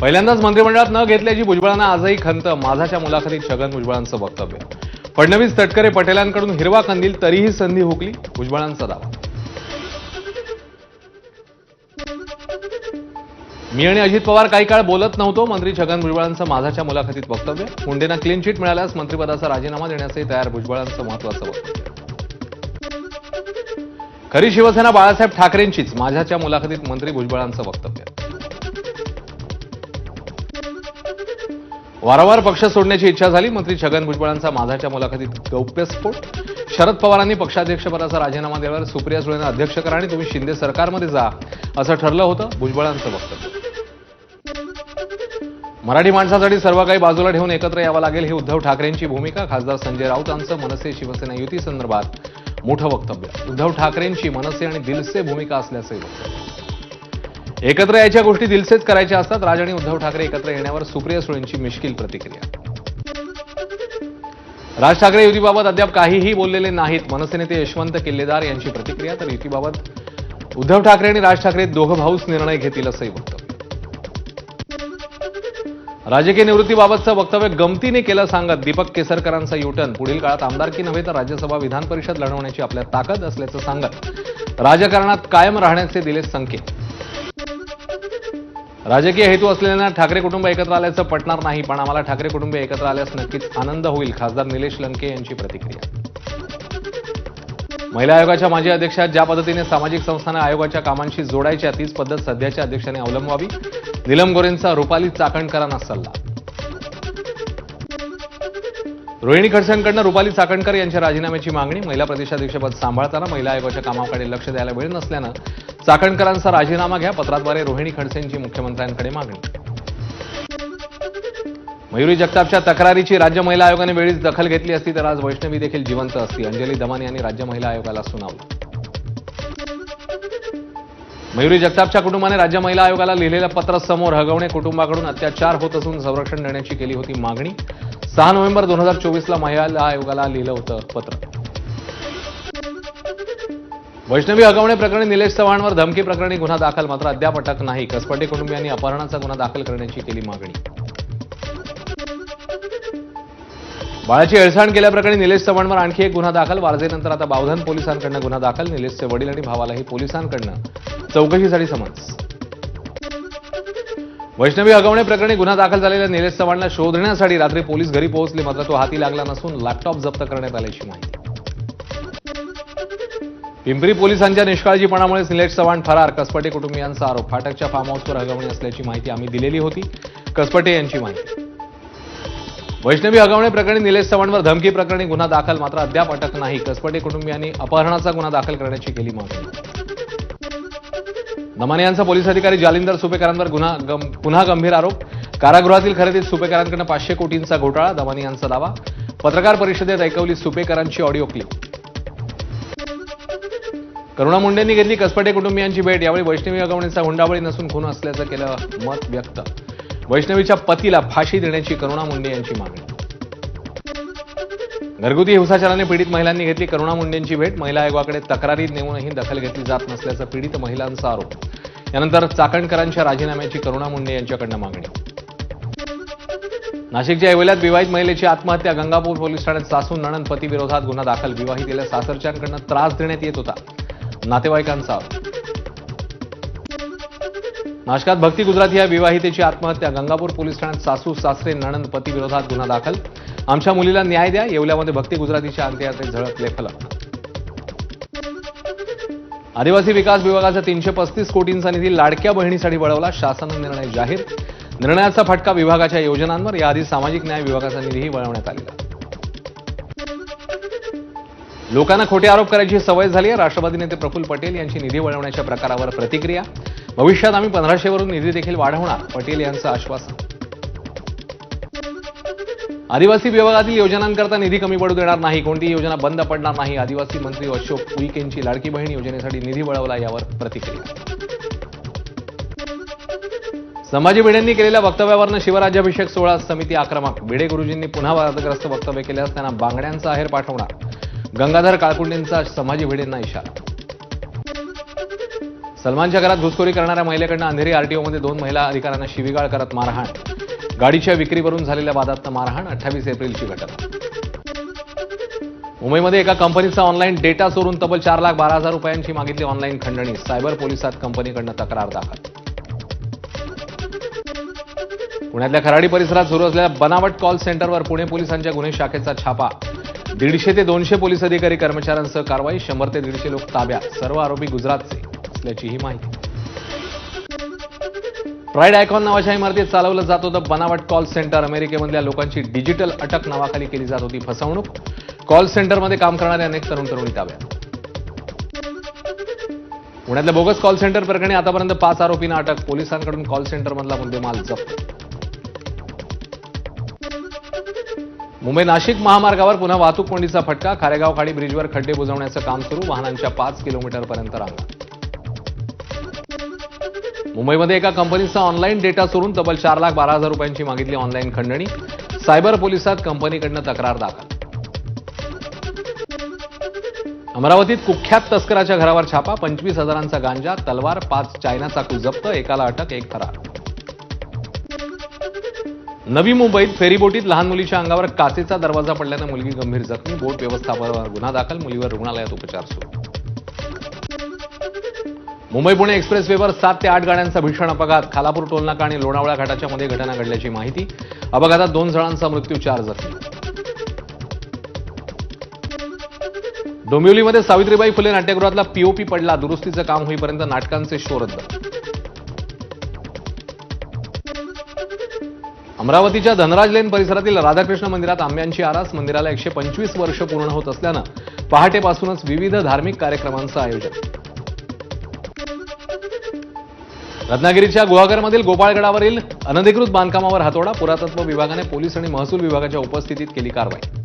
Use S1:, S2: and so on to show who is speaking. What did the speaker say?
S1: पहिल्यांदाच मंत्रिमंडळात न घेतल्याची भुजबळांना आजही खंत. माझाच्या मुलाखतीत छगन भुजबळांचं वक्तव्य. फडणवीस तटकरे पटेलांकडून हिरवा कंदील तरीही संधी हुकली भुजबळांचा दावा. मी आणि अजित पवार काही काळ बोलत नव्हतो. मंत्री छगन भुजबळांचं माझाच्या मुलाखतीत वक्तव्य. मुंडेंना क्लीन चिट मिळाल्यास मंत्रिपदाचा राजीनामा देण्यासही तयार भुजबळांचं महत्वाचं वक्तव्य. खरी शिवसेना बाळासाहेब ठाकरेंचीच माझ्याच्या मुलाखतीत मंत्री भुजबळांचं वक्तव्य. वारंवार पक्ष सोडण्याची इच्छा झाली. मंत्री छगन भुजबळांचा माझाच्या मुलाखतीत गौप्यस्फोट शरद पवारांनी पक्षाध्यक्षपदाचा राजीनामा दिल्यावर सुप्रिया सुळेनं अध्यक्ष करा आणि तुम्ही शिंदे सरकारमध्ये जा असं ठरलं होतं भुजबळांचं वक्तव्य. मराठी माणसासाठी सर्व काही बाजूला ठेवून एकत्र यावं लागेल ही उद्धव ठाकरेंची भूमिका. खासदार संजय राऊतांचं मनसे शिवसेना युती संदर्भात मोठं वक्तव्य. उद्धव ठाकरेंची मनसे आणि दिलसे भूमिका असल्याचंही वक्तव्य. एकत्र यायच्या गोष्टी दिलसेच करायच्या असतात. राज आणि उद्धव ठाकरे एकत्र येण्यावर सुप्रिया सुळेंची मिश्किल प्रतिक्रिया. राज ठाकरे युतीबाबत अद्याप काहीही बोललेले नाहीत. मनसे नेते यशवंत किल्लेदार यांची प्रतिक्रिया तर युतीबाबत उद्धव ठाकरे आणि राज ठाकरे दोघं भाऊच निर्णय घेतील असंही वक्तव्य. राजकीय निवृत्तीबाबतचं वक्तव्य गमतीने केलं सांगत दीपक केसरकरांचा युटर्न. पुढील काळात आमदारकी नव्हे तर राज्यसभा विधान परिषद लढवण्याची आपल्या ताकद असल्याचं सांगत राजकारणात कायम राहण्याचे दिले संकेत. राजकीय हेतू असलेल्यांना ठाकरे कुटुंब एकत्र आल्याचं पटणार नाही पण आम्हाला ठाकरे कुटुंब एकत्र आल्यास नक्कीच आनंद होईल खासदार निलेश लंके यांची प्रतिक्रिया. महिला आयोगाच्या माजी अध्यक्षा ज्या पद्धतीने सामाजिक संस्थांना आयोगाच्या कामांशी जोडायच्या तीच पद्धत सध्याच्या अध्यक्षाने अवलंबवावी निलम गोरेंचा रुपाली चाकणकरांना सल्ला. रोहिणी खडसेंकडनं रुपाली चाकणकर यांच्या राजीनाम्याची मागणी महिला प्रदेशाध्यक्षपद सांभाळताना महिला आयोगाच्या कामाकडे लक्ष द्यायला वेळ नसल्यानं चाकणकरांचा राजीनामा घ्या. पत्राद्वारे रोहिणी खडसेंची मुख्यमंत्र्यांकडे मागणी. मयुरी जगतापच्या तक्रारीची राज्य महिला आयोगाने वेळीच दखल घेतली असती तर आज वैष्णवी देखील जिवंत असती. अंजली दमानी यांनी राज्य महिला आयोगाला सुनावलं. मयुरी जगतापच्या कुटुंबाने राज्य महिला आयोगाला लिहिलेलं पत्र समोर हगवणे कुटुंबाकडून अत्याचार होत असून संरक्षण देण्याची केली होती मागणी. सहा नोव्हेंबर दोन हजार चोवीसला महिला आयोगाला लिहिलं होतं पत्र. वैष्णवी हगवणे प्रकरणी निलेश चव्हाणवर धमकी प्रकरणी गुन्हा दाखल मात्र अद्याप अटक नाही. कसपटे कुटुंबियांनी अपहरणाचा गुन्हा दाखल करण्याची केली मागणी. बाळाची हेळसाण केल्याप्रकरणी निलेश चव्हाणवर आणखी एक गुन्हा दाखल. वारजेनंतर आता बावधन पोलिसांकडनं गुन्हा दाखल. निलेशचे वडील आणि भावालाही पोलिसांकडनं चौकशीसाठी समन्स. वैष्णवी हगवणे प्रकरणी गुन्हा दाखल झालेल्या निलेश चव्हाणला शोधण्यासाठी रात्री पोलीस घरी पोहोचले मात्र तो हाती लागला नसून लॅपटॉप जप्त करण्यात आल्याची माहिती. पिंपरी पोलिसांच्या निष्काळजीपणामुळे निलेश चव्हाण फरार. कसपटे कुटुंबियांचा आरोप. फाटकच्या फार्म हाऊसवर हगवणे असल्याची माहिती आम्ही दिलेली होती. कसपटे यांची माहिती. वैष्णवी हगवणे प्रकरणी निलेश चव्हाणवर धमकी प्रकरणी गुन्हा दाखल. मात्र अद्याप अटक नाही. कसपटे कुटुंबियांनी अपहरणाचा गुन्हा दाखल करण्याची केली मागणी. दमाने यांचा पोलीस अधिकारी जालिंदर सुपेकरांवर गुन्हा पुन्हा गंभीर आरोप. कारागृहातील खरेदीत सुपेकरांकडून पाचशे कोटींचा घोटाळा. दमाने यांचा दावा. पत्रकार परिषदेत ऐकवली सुपेकरांची ऑडिओ क्लिप. करुणा मुंडेंनी घेतली कसपटे कुटुंबियांची भेट. यावेळी वैष्णवी अगवणीचा हुंडाबळी नसून खून असल्याचं केलं मत व्यक्त. वैष्णवीच्या पतीला फाशी देण्याची करुणा मुंडे यांची मागणी. घरगुती हिंसाचाराने पीडित महिलांनी घेतली करुणा मुंडेंची भेट. महिला आयोगाकडे तक्रारी नेऊनही दखल घेतली जात नसल्याचा पीडित महिलांचा आरोप. यानंतर चाकणकरांच्या राजीनाम्याची करुणा मुंडे यांच्याकडनं मागणी. नाशिकच्या ऐवल्यात विवाहित महिलेची आत्महत्या. गंगापूर पोलीस ठाण्यात सासून नणन पती विरोधात गुन्हा दाखल. विवाहितेला सासरच्यांकडनं त्रास देण्यात येत होता. नातेवाईकांचा. नाशकात भक्ती गुजराती या विवाहितेची आत्महत्या. गंगापूर पोलीस ठाण्यात सासू सासरे नणंद पती विरोधात गुन्हा दाखल. आमच्या मुलीला न्याय द्या. येवल्यामध्ये भक्ती गुजरातीच्या अंत्ययात्रेत झळकले फलक आदिवासी विकास विभागाचा तीनशे पस्तीस कोटींचा निधी लाडक्या बहिणीसाठी वळवला. शासन निर्णय जाहीर. निर्णयाचा फटका विभागाच्या योजनांवर. याआधी सामाजिक न्याय विभागाचा निधीही वळवण्यात आलेला. लोकांना खोटे आरोप करायची सवय झाली आहे. राष्ट्रवादी नेते प्रफुल्ल पटेल यांची निधी वळवण्याच्या प्रकारावर प्रतिक्रिया. भविष्यात आम्ही पंधराशेवरून निधी देखील वाढवणार पटेल यांचं आश्वासन. आदिवासी विभागातील योजनांकरता निधी कमी पडू देणार नाही कोणतीही योजना बंद पडणार नाही. आदिवासी मंत्री अशोक उईकेंची लाडकी बहीण योजनेसाठी निधी वळवला यावर प्रतिक्रिया. संभाजी भिडेंनी केलेल्या वक्तव्यावरनं शिवराज्याभिषेक सोहळा समिती आक्रमक. भिडे गुरुजींनी पुन्हा वादग्रस्त वक्तव्य केल्यास त्यांना बांगड्यांचा आहेर पाठवणार. गंगाधर काळकुंडेंचा संभाजी भिडेंना इशारा. सलमानच्या घरात घुसखोरी करणाऱ्या महिलेकडनं अंधेरी आरटीओमध्ये दोन महिला अधिकाऱ्यांना शिवीगाळ करत मारहाण. गाडीच्या विक्रीवरून झालेल्या वादात मारहाण अठ्ठावीस एप्रिलची घटना. मुंबईमध्ये एका कंपनीचा ऑनलाईन डेटा चोरून तब्बल चार लाख बारा हजार रुपयांची मागितली ऑनलाईन खंडणी. सायबर पोलिसात कंपनीकडनं तक्रार दाखल. पुण्यातल्या खराडी परिसरात सुरू असलेल्या बनावट कॉल सेंटरवर पुणे पोलिसांच्या गुन्हे शाखेचा छापा. दीडशे ते दोनशे पोलीस अधिकारी कर्मचाऱ्यांसह कारवाई शंभर ते दीडशे लोक ताब्यात. सर्व आरोपी गुजरातचे असल्याचीही माहिती. प्राईड आयकॉन नावाच्या इमारतीत चालवलं जात होतं बनावट कॉल सेंटर अमेरिकेमधल्या लोकांची डिजिटल अटक नावाखाली केली जात होती फसवणूक. कॉल सेंटरमध्ये काम करणारे अनेक तरुण तरुणी ताब्यात. पुण्यातल्या बोगस कॉल सेंटर प्रकरणी आतापर्यंत पाच आरोपींना अटक. पोलिसांकडून कॉल सेंटरमधला मुद्देमाल जप्त. मुंबई नाशिक महामार्गावर पुन्हा वाहतूक कोंडीचा फटका. खारेगाव खाडी ब्रिजवर खड्डे बुजवण्याचं काम सुरू. वाहनांच्या पाच किलोमीटरपर्यंत रांगा. मुंबईमध्ये एका कंपनीचा ऑनलाईन डेटा चोरून तब्बल चार लाख बारा हजार रुपयांची मागितली ऑनलाईन खंडणी. सायबर पोलिसात कंपनीकडनं तक्रार दाखल. अमरावतीत कुख्यात तस्कराच्या घरावर छापा. पंचवीस हजारांचा गांजा तलवार पाच चायना चाकू जप्त एकाला अटक एक फरार. नवी मुंबईत फेरीबोटीत लहान मुलीच्या अंगावर काचेचा दरवाजा पडल्यानं मुलगी गंभीर जखमी. बोट व्यवस्थापनावर गुन्हा दाखल. मुलीवर रुग्णालयात उपचार सुरू. मुंबई पुणे एक्सप्रेसवेवर सात ते आठ गाड्यांचा भीषण अपघात. खालापूर टोलनाका आणि लोणावळा घाटाच्या मध्ये घटना घडल्याची माहिती. अपघातात दोन जणांचा मृत्यू चार जखमी. डोंबिवलीमध्ये सावित्रीबाई फुले नाट्यगृहातला पीओपी पडला. दुरुस्तीचं काम होईपर्यंत नाटकांचे शो रद्द. अमरावतीच्या धनराज लेन परिसरातील राधाकृष्ण मंदिरात आंब्यांची आरास मंदिराला एकशे पंचवीस वर्ष पूर्ण होत असल्यानं पहाटेपासूनच विविध धार्मिक कार्यक्रमांचं आयोजन. रत्नागिरीच्या गुहागरमधील गोपाळगडावरील अनधिकृत बांधकामावर हातोडा पुरातत्व विभागाने पोलीस आणि महसूल विभागाच्या उपस्थितीत केली कारवाई.